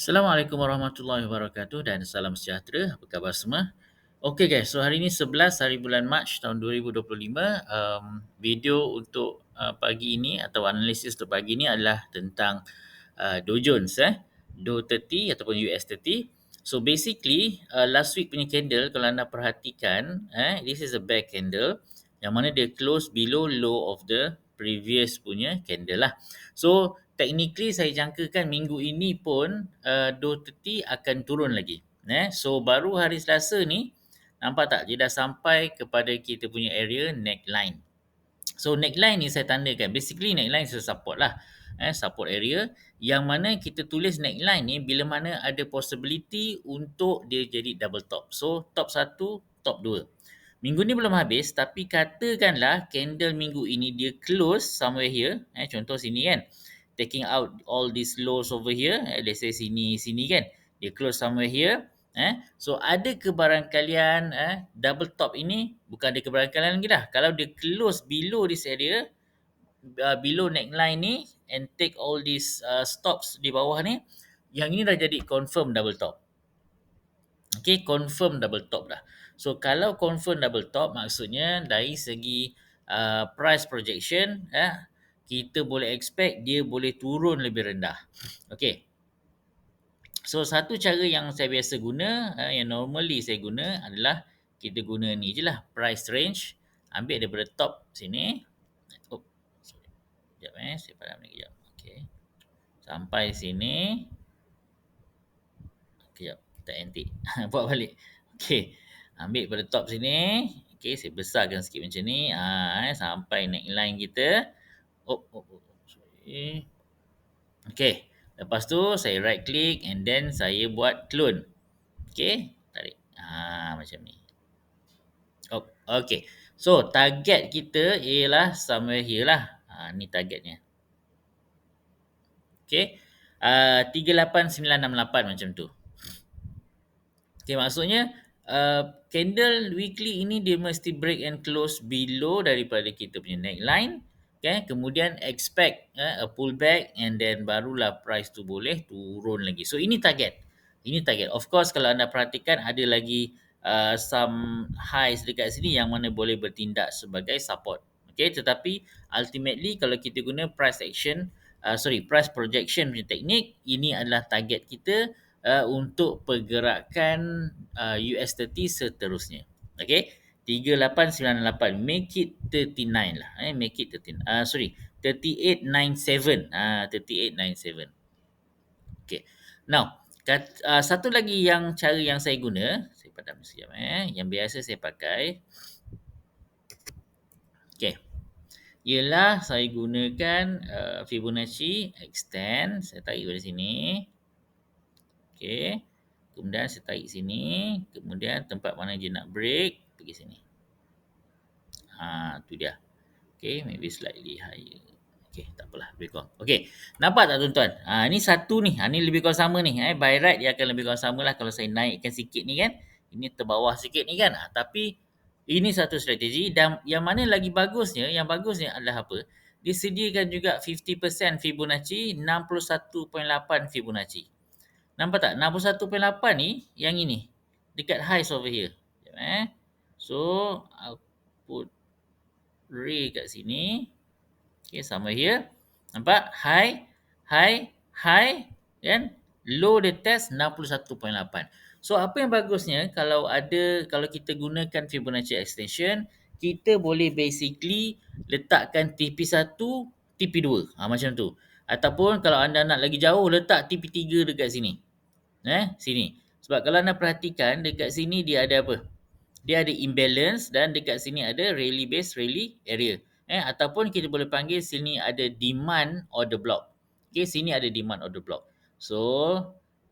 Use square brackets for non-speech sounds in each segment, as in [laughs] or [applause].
Assalamualaikum warahmatullahi wabarakatuh dan salam sejahtera. Apa khabar semua? Okey guys, so hari ni 11 hari bulan Mac tahun 2025. Um, video untuk uh, pagi ini atau analisis untuk pagi ini adalah tentang uh, Dow Jones eh. Dow 30 ataupun US 30. So basically uh, last week punya candle kalau anda perhatikan eh this is a bear candle yang mana dia close below low of the previous punya candle lah. So technically saya jangkakan minggu ini pun uh, Dow 30 akan turun lagi. Eh? So baru hari Selasa ni nampak tak dia dah sampai kepada kita punya area neckline. So neckline ni saya tandakan basically neckline is a support lah. Eh, support area yang mana kita tulis neckline ni bila mana ada possibility untuk dia jadi double top. So top 1, top 2. Minggu ni belum habis tapi katakanlah candle minggu ini dia close somewhere here. Eh, contoh sini kan. Taking out all these lows over here. Eh, let's say sini, sini kan. Dia close somewhere here. Eh, so ada kebarangkalian eh, double top ini bukan ada kebarangkalian lagi dah. Kalau dia close below this area, uh, below neckline ni and take all these uh, stops di bawah ni, yang ini dah jadi confirm double top. Okay, confirm double top dah. So kalau confirm double top maksudnya dari segi uh, price projection eh, kita boleh expect dia boleh turun lebih rendah. Okay. So satu cara yang saya biasa guna, eh, yang normally saya guna adalah kita guna ni je lah. Price range. Ambil daripada top sini. Oh, sorry. Sekejap eh. Saya padam lagi sekejap. Okay. Sampai sini. Sekejap. Tak antik. [laughs] Buat balik. Okay ambil pada top sini. Okey, saya besarkan sikit macam ni. Ah, eh, sampai neckline kita. Oh, oh, oh, sorry. Okey, lepas tu saya right click and then saya buat clone. Okey, tarik. Ah, macam ni. Oh, okey. So, target kita ialah somewhere here lah. Ah, ni targetnya. Okey. Uh, 38968 macam tu. Okey, maksudnya uh, candle weekly ini dia mesti break and close below daripada kita punya neckline. Okay, kemudian expect uh, a pullback and then barulah price tu boleh turun lagi. So ini target. Ini target. Of course kalau anda perhatikan ada lagi uh, some highs dekat sini yang mana boleh bertindak sebagai support. Okay, tetapi ultimately kalau kita guna price action, uh, sorry price projection punya teknik, ini adalah target kita uh, untuk pergerakan uh, US30 seterusnya. Okay. 3898 make it 39 lah eh make it 13 ah uh, sorry 3897 ah uh, 3897 okey now kat, uh, satu lagi yang cara yang saya guna saya padam sekejap eh yang biasa saya pakai. Okey ialah saya gunakan uh, Fibonacci extend. Saya tarik dari sini. Okey. Kemudian saya tarik sini. Kemudian tempat mana dia nak break. Pergi sini. Ha, tu dia. Okey, maybe slightly higher. Okey, tak apalah. Lebih kurang. Okey. Nampak tak tuan-tuan? Ha, ni satu ni. Ha, ni lebih kurang sama ni. Eh, by right dia akan lebih kurang sama lah kalau saya naikkan sikit ni kan. Ini terbawah sikit ni kan. Ha, tapi ini satu strategi. Dan yang mana lagi bagusnya, yang bagusnya adalah apa? Disediakan juga 50% Fibonacci, 61.8 Fibonacci. Nampak tak? 61.8 ni yang ini. Dekat highs over here. Sekejap eh. So, I'll put ray kat sini. Okay, sama here. Nampak? High, high, high. Kan? Low the test 61.8. So, apa yang bagusnya kalau ada, kalau kita gunakan Fibonacci extension, kita boleh basically letakkan TP1, TP2. Ha, macam tu. Ataupun kalau anda nak lagi jauh, letak TP3 dekat sini. Eh, sini. Sebab kalau anda perhatikan dekat sini dia ada apa? Dia ada imbalance dan dekat sini ada rally base, rally area. Eh, ataupun kita boleh panggil sini ada demand order block. Okay, sini ada demand order block. So,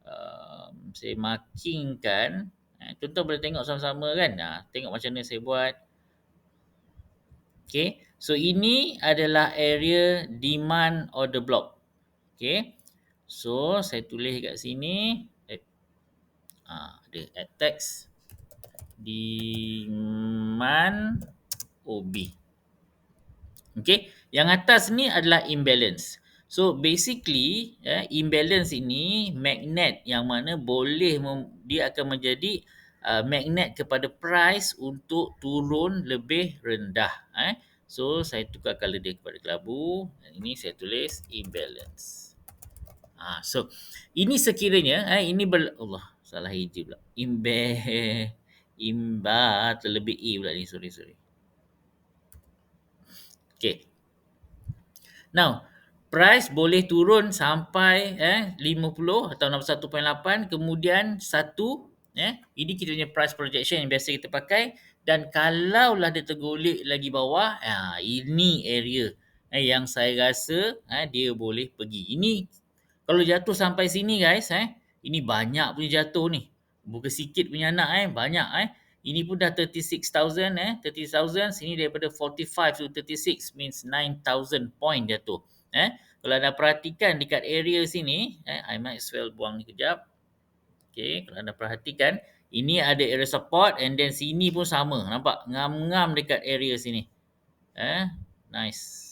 um, saya markingkan. Eh, tuan-tuan boleh tengok sama-sama kan? Nah, tengok macam mana saya buat. Okay, so ini adalah area demand order block. Okay, so saya tulis kat sini ha, ada add text demand OB. Okey, yang atas ni adalah imbalance. So basically eh, imbalance ini magnet yang mana boleh mem- dia akan menjadi uh, magnet kepada price untuk turun lebih rendah. Eh. So saya tukar color dia kepada kelabu. Dan ini saya tulis imbalance. Ah, so ini sekiranya eh, ini ber Allah salah hijau pula. Imba [laughs] imba terlebih e pula ni sorry sorry. Okay. Now, price boleh turun sampai eh 50 atau 61.8 kemudian satu eh ini kita punya price projection yang biasa kita pakai dan kalaulah dia tergolek lagi bawah ah ini area eh, yang saya rasa eh, dia boleh pergi. Ini kalau jatuh sampai sini guys eh ini banyak punya jatuh ni. Bukan sikit punya anak eh banyak eh. Ini pun dah 36,000 eh. 30,000 sini daripada 45 to 36 means 9,000 point jatuh. Eh. Kalau anda perhatikan dekat area sini, eh, I might as well buang ni kejap. Okay, kalau anda perhatikan, ini ada area support and then sini pun sama. Nampak? Ngam-ngam dekat area sini. Eh, nice.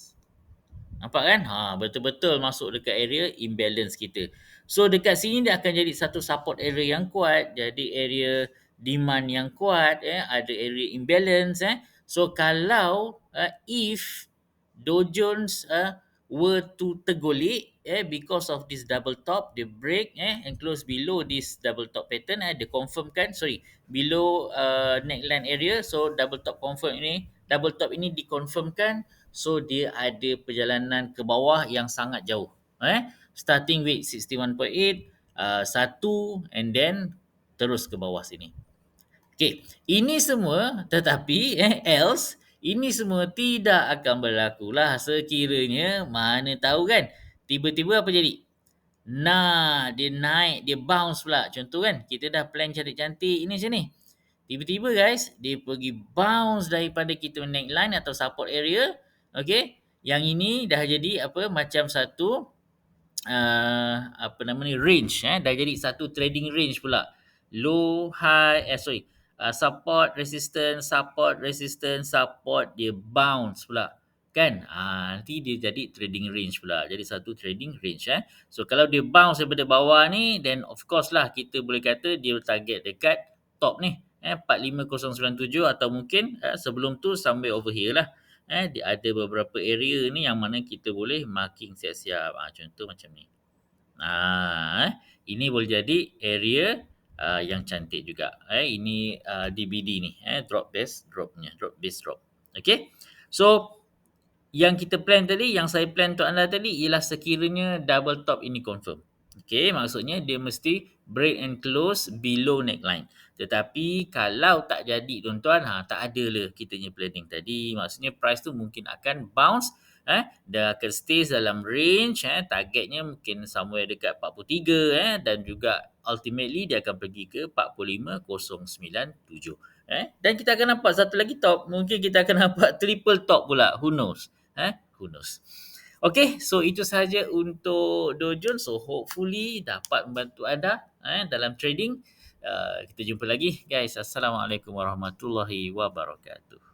Nampak kan? Ha, betul-betul masuk dekat area imbalance kita. So dekat sini dia akan jadi satu support area yang kuat, jadi area demand yang kuat eh ada area imbalance eh so kalau uh, if Dow Jones uh, were to tergolek eh because of this double top they break eh and close below this double top pattern eh dia confirmkan sorry below uh, neckline area so double top confirm ini double top ini dikonfirmkan so dia ada perjalanan ke bawah yang sangat jauh eh starting with 61.8 uh, satu and then terus ke bawah sini Okey, ini semua tetapi eh else ini semua tidak akan berlaku lah sekiranya mana tahu kan tiba-tiba apa jadi? Nah, dia naik, dia bounce pula. Contoh kan, kita dah plan cantik-cantik ini macam ni. Tiba-tiba guys, dia pergi bounce daripada kita naik line atau support area. Okey, yang ini dah jadi apa macam satu uh, apa nama ni range eh? Dah jadi satu trading range pula. Low, high, eh sorry. Uh, support resistance support resistance support dia bounce pula. Kan? Uh, nanti dia jadi trading range pula. Jadi satu trading range eh? So kalau dia bounce daripada bawah ni then of course lah kita boleh kata dia target dekat top ni eh? 45097 atau mungkin eh, sebelum tu sampai over here lah eh ada beberapa area ni yang mana kita boleh marking siap-siap ah contoh macam ni ah eh, ini boleh jadi area uh, yang cantik juga. Eh ini uh, DBD ni, eh drop base dropnya, drop base drop. Okay. So yang kita plan tadi, yang saya plan untuk anda tadi ialah sekiranya double top ini confirm. Okay, maksudnya dia mesti break and close below neckline. Tetapi kalau tak jadi tuan-tuan, ha, tak ada lah kita punya planning tadi. Maksudnya price tu mungkin akan bounce eh dia akan stay dalam range eh targetnya mungkin somewhere dekat 43 eh dan juga ultimately dia akan pergi ke 45097 eh dan kita akan nampak satu lagi top mungkin kita akan [laughs] nampak triple top pula who knows eh who knows Okay, so itu sahaja untuk Dow. So hopefully dapat membantu anda eh, dalam trading. Uh, kita jumpa lagi guys. Assalamualaikum warahmatullahi wabarakatuh.